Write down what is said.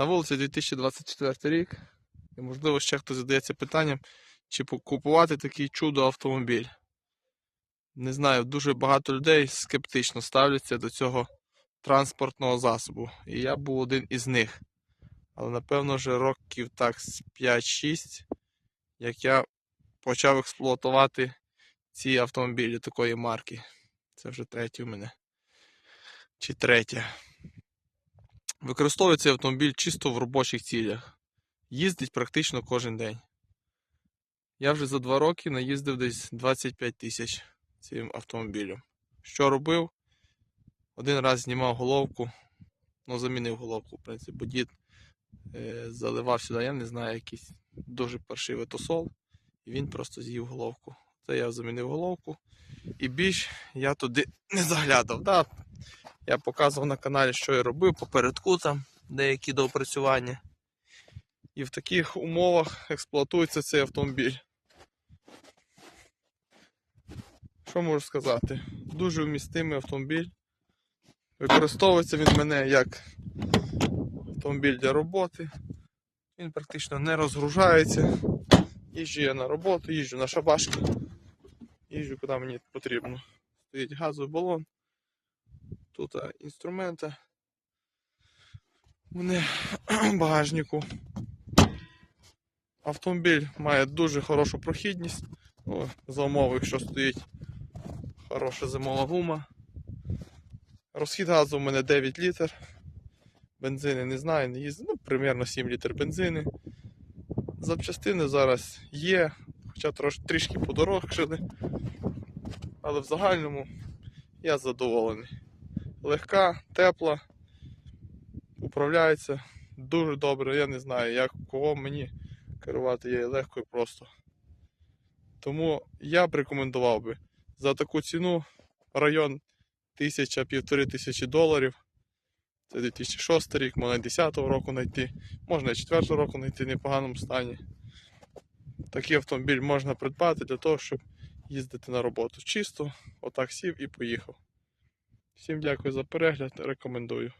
На вулиці 2024 рік. І можливо ще хтось задається питанням, чи купувати такий чудо автомобіль. Не знаю, дуже багато людей скептично ставляться до цього транспортного засобу. І я був один із них. Але напевно вже років так з 5-6, як я почав експлуатувати ці автомобілі такої марки. Це вже третій у мене. Чи третє. Використовую цей автомобіль чисто в робочих цілях. Їздить практично кожен день. Я вже за два роки наїздив десь 25 тисяч цим автомобілем. Що робив? Один раз знімав головку, ну замінив головку, в принципі, бо дід е, заливав сюди, я не знаю, якийсь дуже паршивий тосол, і він просто з'їв головку. Це я замінив головку. І більш я туди не заглядав. Да, я показував на каналі, що я робив, попередку там деякі доопрацювання. І в таких умовах експлуатується цей автомобіль. Що можу сказати? Дуже вмістимий автомобіль. Використовується він мене як автомобіль для роботи. Він практично не розгружається. Їжджу я на роботу, їжджу на шабашки, їжджу куди мені потрібно. Стоїть газовий балон. Тут інструменти. Мене в багажнику. Автомобіль має дуже хорошу прохідність. За умови, якщо стоїть хороша зимова гума. Розхід газу у мене 9 літр. Бензини не знаю, не їздив. Ну, примерно 7 літр бензини. Запчастини зараз є, хоча трішки подорожчали. Але в загальному я задоволений. Легка, тепла, управляється дуже добре. Я не знаю, як кого мені керувати є легко і просто. Тому я б рекомендував би за таку ціну район тисяча-півтори тисячі доларів. Це 2006 рік, можна 10-го року знайти, можна і 4 року знайти в непоганому стані. Такий автомобіль можна придбати для того, щоб їздити на роботу. Чисто, отак сів і поїхав. Всім дякую за перегляд, рекомендую.